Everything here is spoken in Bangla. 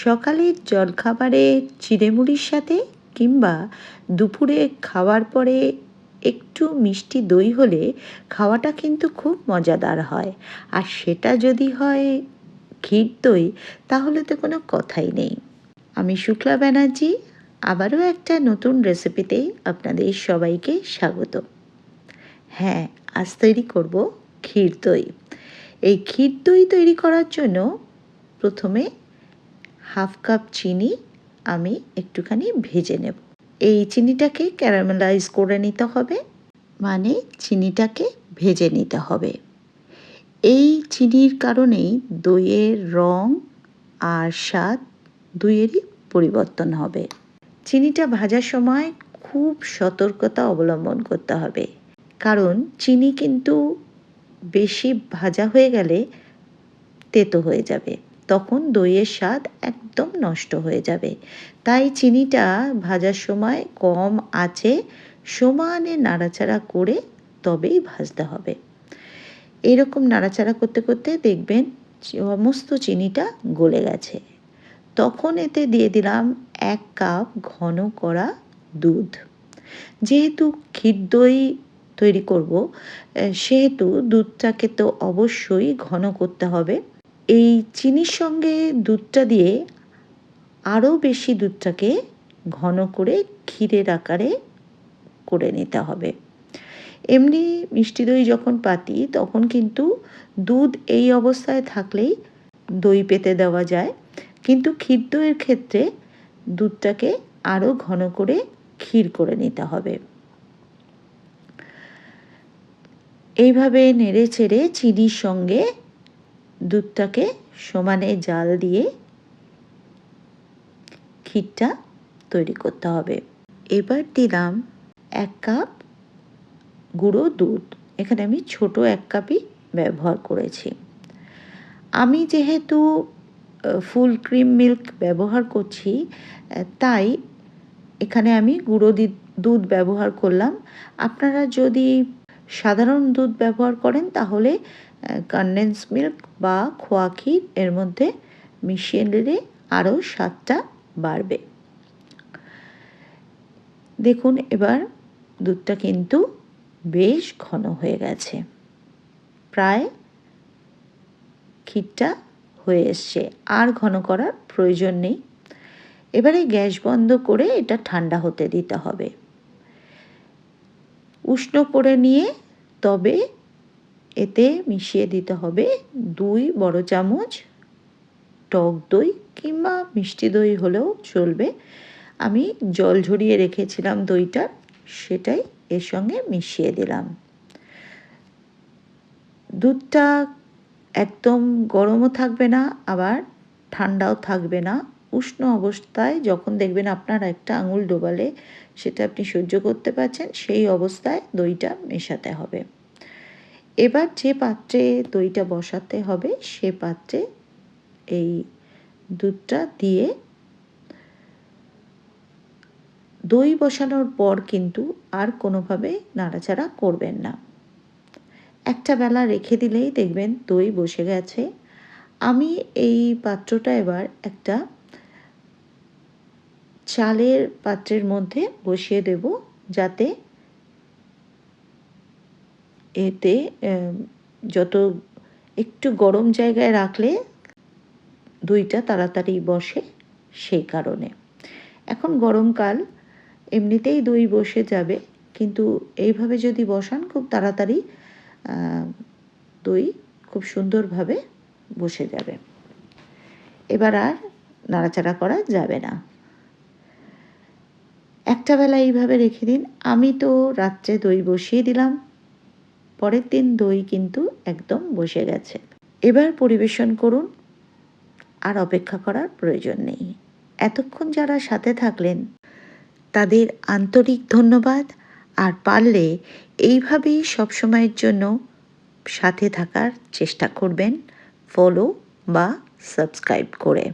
সকালের জলখাবারে চিড়েমুড়ির সাথে কিংবা দুপুরে খাওয়ার পরে একটু মিষ্টি দই হলে খাওয়াটা কিন্তু খুব মজাদার হয়। আর সেটা যদি হয় ক্ষীর দই, তাহলে তো কোনো কথাই নেই। আমি শুক্লা ব্যানার্জি, আবারও একটা নতুন রেসিপিতে আপনাদের সবাইকে স্বাগত। হ্যাঁ আজ তৈরি করব ক্ষীর দই। এই ক্ষীর দই তৈরি করার জন্য প্রথমে হাফ কাপ চিনি আমি একটুখানি ভেজে নেব। এই চিনিটাকে ক্যারামেলাইজ করে নিতে হবে মানে চিনিটাকে ভেজে নিতে হবে। এই চিনির কারণেই দইয়ের রং আর স্বাদ দুইয়েরই পরিবর্তন হবে। চিনিটা ভাজার সময় খুব সতর্কতা অবলম্বন করতে হবে, কারণ চিনি কিন্তু বেশি ভাজা হয়ে গেলে তেতো হয়ে যাবে। তখন দইয়ের স্বাদ একদম নষ্ট হয়ে যাবে। তাই চিনিটা ভাজার সময় কম আছে সমানে নাড়াচাড়া করে তবেই ভাজতে হবে। এরকম নাড়াচাড়া করতে করতে দেখবেন সমস্ত চিনিটা গলে গেছে। তখন এতে দিয়ে দিলাম এক কাপ ঘন করা দুধ। যেহেতু ক্ষীর দই তৈরি করব সেহেতু দুধটাকে তো অবশ্যই ঘন করতে হবে। এই চিনির সঙ্গে দুধটা দিয়ে আরও বেশি দুধটাকে ঘন করে ক্ষীরের আকারে করে নিতে হবে। এমনি মিষ্টি দই যখন পাতি, তখন কিন্তু দুধ এই অবস্থায় থাকলেই দই পেতে দেওয়া যায়। কিন্তু ক্ষীর দইয়ের ক্ষেত্রে দুধটাকে আরও ঘন করে ক্ষীর করে নিতে হবে। এইভাবে নেড়ে চেড়ে চিনির সঙ্গে দুধটাকে সমানে জাল দিয়ে ক্ষীরটা তৈরি করতে হবে। এবার দিলাম এক কাপ গুঁড়ো দুধ। এখানে আমি ছোট এক কাপই ব্যবহার করেছি। আমি যেহেতু ফুল ক্রিম মিল্ক ব্যবহার করছি তাই এখানে আমি গুঁড়ো দুধ ব্যবহার করলাম। আপনারা যদি সাধারণ দুধ ব্যবহার করেন, তাহলে কনডেন্স মিল্ক বা খোয়া ক্ষীর এর মধ্যে মিশিয়ে নিলে আরও স্বাদটা বাড়বে। দেখুন, এবার দুধটা কিন্তু বেশ ঘন হয়ে গেছে। প্রায় ক্ষীরটা হয়ে এসছে, আর ঘন করার প্রয়োজন নেই। এবারে গ্যাস বন্ধ করে এটা ঠান্ডা হতে দিতে হবে। উষ্ণ করে নিয়ে তবে এতে মিশিয়ে দিতে হবে দুই বড় চামচ টক দই কিংবা মিষ্টি দই হলেও চলবে। আমি জল ঝরিয়ে রেখেছিলাম দইটা, সেটাই এর সঙ্গে মিশিয়ে দিলাম। দুধটা একদম গরমও থাকবে না, আবার ঠান্ডাও থাকবে না। উষ্ণ অবস্থায় যখন দেখবেন আপনার একটা আঙুল ডোবালে সেটা আপনি সহ্য করতে পারছেন, সেই অবস্থায় দইটা মেশাতে হবে। এবার যে পাত্রে দইটা বসাতে হবে, সে পাত্রে এই দুধটা দিয়ে দই বসানোর পর কিন্তু আর কোনোভাবে নাড়াচাড়া করবেন না। একটা বেলা রেখে দিলেই দেখবেন দই বসে গেছে। আমি এই পাত্রটা এবার একটা চালের পাত্রের মধ্যে বসিয়ে দেব যাতে এতে যত একটু গরম জায়গায় রাখলে দইটা তাড়াতাড়ি বসে সেই কারণে। এখন গরমকাল, এমনিতেই দই বসে যাবে, কিন্তু এইভাবে যদি বসান, খুব তাড়াতাড়ি দই খুব সুন্দরভাবে বসে যাবে। এবার আর নাড়াচাড়া করা যাবে না। একটা বেলা এইভাবে রেখে দিন। আমি তো রাত্রে দই বসিয়ে দিলাম। পরের দিন দই কিন্তু একদম বসে গেছে। এবার পরিবেশন করুন। আর অপেক্ষা করার প্রয়োজন নেই। এতক্ষণ যারা সাথে থাকলেন, তাদের আন্তরিক ধন্যবাদ। আর পারলে এইভাবেই সবসময়ের জন্য সাথে থাকার চেষ্টা করবেন। ফলো বা সাবস্ক্রাইব করে।